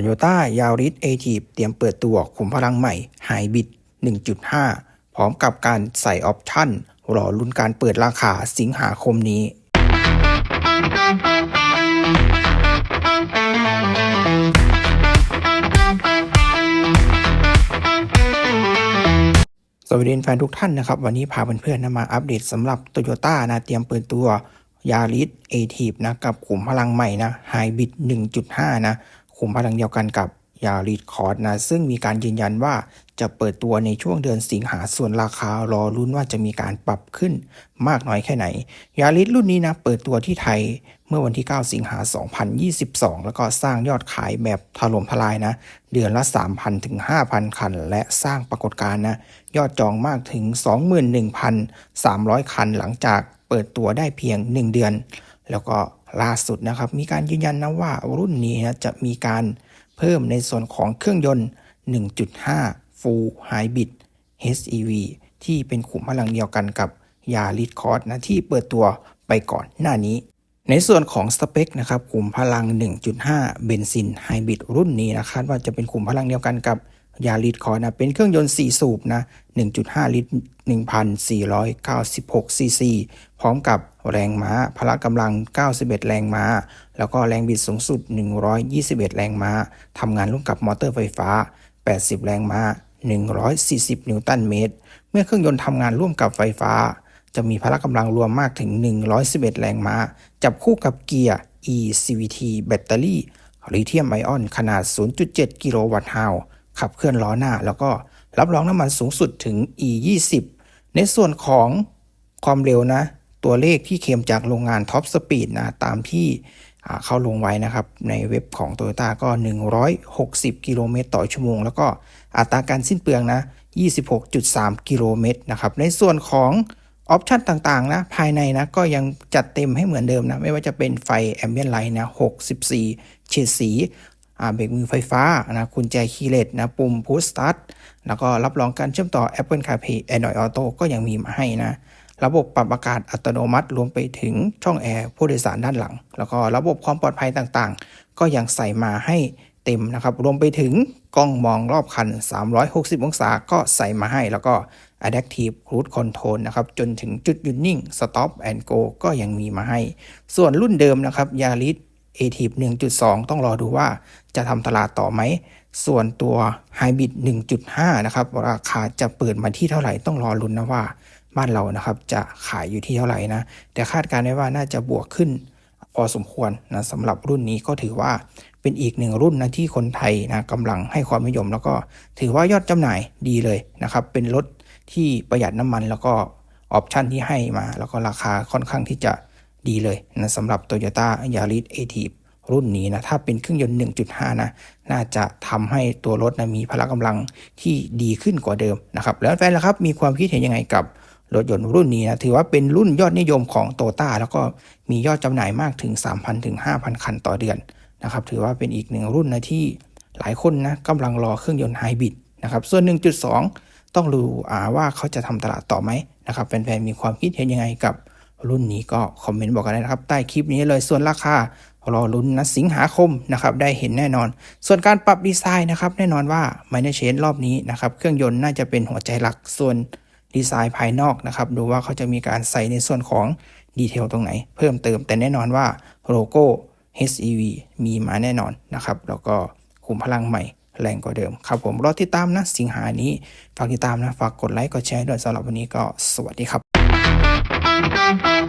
Toyota Yaris a t i v เตรียมเปิดตัวขุมพลังใหม่ Hybrid 1.5 พร้อมกับการใส่ออปชั่นรอลุ้นการเปิดราคาสิงหาคมนี้ สวัสดีแฟนทุกท่านนะครับ วันนี้พาเพื่อนๆนะมาอัปเดตสำหรับ Toyota นะเตรียมเปิดตัวยาริสเอทีฟนะกับขุมพลังใหม่นะไฮบิด 1.5 นะ ขุมพลังเดียวกันกับยาริสคอร์ดนะ ซึ่งมีการยืนยันว่าจะเปิดตัวในช่วงเดือนสิงหาส่วนราคารอรุ่นว่าจะมีการปรับขึ้นมากน้อยแค่ไหน ยาริสรุ่นนี้นะ เปิดตัวที่ไทยเมื่อวันที่ 9 สิงหา 2022 แล้วก็สร้างยอดขายแบบถล่มทลายนะ เดือนละ 3,000 ถึง 5,000 คัน และสร้างปรากฏการณ์นะ ยอดจองมากถึง 21,300 คันหลังจากเปิดตัวได้เพียง 1 เดือน แล้วก็ ล่าสุดนะครับ มีการยืนยันนะว่ารุ่นนี้นะจะมีการเพิ่มในส่วนของเครื่องยนต์ 1.5 Full Hybrid HEV ที่เป็นขุมพลังเดียวกันกับยาริสคอร์สนะที่เปิดตัวไปก่อนหน้านี้ ในส่วนของสเปคนะครับขุมพลัง 1.5 เบนซินไฮบริดรุ่นนี้นะคาดว่าจะเป็นขุมพลังเดียวกันกับ ยาริสคอร์นะเป็นเครื่องยนต์ 4 สูบนะ 1.5 ลิตร 1,496 ซีซี พร้อมกับแรงม้า พละกำลัง 91 แรงม้า แล้วก็แรงบิดสูงสุด 121 แรงม้า ทำงานร่วมกับมอเตอร์ไฟฟ้า 80 แรงม้า 140 นิวตันเมตร เมื่อเครื่องยนต์ทำงานร่วมกับไฟฟ้า จะมีพละกำลังรวมมากถึง 111 แรงม้า จับคู่กับเกียร์ eCVT แบตเตอรี่ลิเธียมไอออนขนาด 0.7 กิโลวัตต์ฮาว ขับเคลื่อนล้อหน้า แล้วก็รับรองน้ำมันสูงสุดถึง E20 ในส่วนของความเร็วนะ ตัวเลขที่เคลมจากโรงงานท็อปสปีดนะตามที่เข้าลงไว้นะครับ ในเว็บของ t o y ยต้ก็ 160 กิโลเมตรต่อชั่วโมง แล้วก็อัตราการสิ้นเปลืองนะ 26.3 กิโลเมตรนะครับ ในส่วนของออปชันต่างๆนะภายในนะก็ยังจัดเต็มให้เหมือนเดิมนะ ไม่ว่าจะเป็นไฟแอมเบียนไลท์นะ 64 เฉดสี เบรกมือไฟฟ้านะกุญแจคีย์เลสนะปุ่มพุชสตาร์ทแล้วก็รับรองการเชื่อมต่อ Apple CarPlay Android Auto ก็ยังมีมาให้นะระบบปรับอากาศอัตโนมัติรวมไปถึงช่องแอร์ผู้โดยสารด้านหลัง แล้วก็ระบบความปลอดภัยต่างๆ ก็ยังใส่มาให้เต็มนะครับ รวมไปถึงกล้องมองรอบคัน 360 องศาก็ใส่มาให้ แล้วก็ Adaptive Cruise Control นะครับ จนถึงจุดหยุดนิ่ง Stop and Go ก็ยังมีมาให้ ส่วนรุ่นเดิมนะครับ Yaris a t i v 1.2 ต้องรอดูว่าจะทำตลาดต่อไหม ส่วนตัว Hybrid 1.5 นะครับ ราคาจะเปิดมาที่เท่าไหร่ต้องรอลุ้นนะว่าบ้านเรานะครับจะขายอยู่ที่เท่าไหร่นะ แต่คาดการณ์ไว้ว่าน่าจะบวกขึ้นพอสมควรนะสำหรับรุ่นนี้ก็ถือว่าเป็นอีกหนึ่งรุ่นนะที่คนไทยนะกำลังให้ความนิยม แล้วก็ถือว่ายอดจำหน่ายดีเลยนะครับ เป็นรถที่ประหยัดน้ำมันแล้วก็ออปชันที่ให้มา แล้วก็ราคาค่อนข้างที่จะ ดีเลยนะสำหรับ Toyota Yaris a t i v รุ่นนี้นะถ้าเป็นเครื่องยนต์ 1.5 นะน่าจะทำให้ตัวรถนะมีพละกำลังที่ดีขึ้นกว่าเดิมนะครับแล้วแฟนล่ะครับมีความคิดเห็นยังไงกับรถยนต์รุ่นนี้นะถือว่าเป็นรุ่นยอดนิยมของโตต้าแล้วก็มียอดจำหน่ายมากถึง 3,000ถึง5,000 คันต่อเดือนนะครับถือว่าเป็นอีกหนึ่งรุ่นนะที่หลายคนนะกำลังรอเครื่องยนต์ไฮบริดนะครับส่วน 1.2 ต้องรู้ว่าเขาจะทำตลาดต่อไหมนะครับแฟนๆมีความคิดเห็นยังไงกับ รุ่นนี้ก็คอมเมนต์บอกกันได้นะครับ ใต้คลิปนี้เลยส่วนราคารอลุ้นนะสิงหาคมนะครับได้เห็นแน่นอน ส่วนการปรับดีไซน์นะครับแน่นอนว่าไมเนเชนรอบนี้นะครับเครื่องยนต์น่าจะเป็นหัวใจหลักส่วนดีไซน์ภายนอกนะครับดูว่าเขาจะมีการใส่ในส่วนของดีเทลตรงไหน เพิ่มเติมแต่แน่นอนว่าโลโก้ HEV มีมาแน่นอนนะครับแล้วก็คุมพลังใหม่แรงกว่าเดิมครับผมรอติดตามนะสิงหานี้ฝากติดตามนะฝากกดไลค์กดแชร์ด้วยสำหรับวันนี้ก็สวัสดีครับ Thank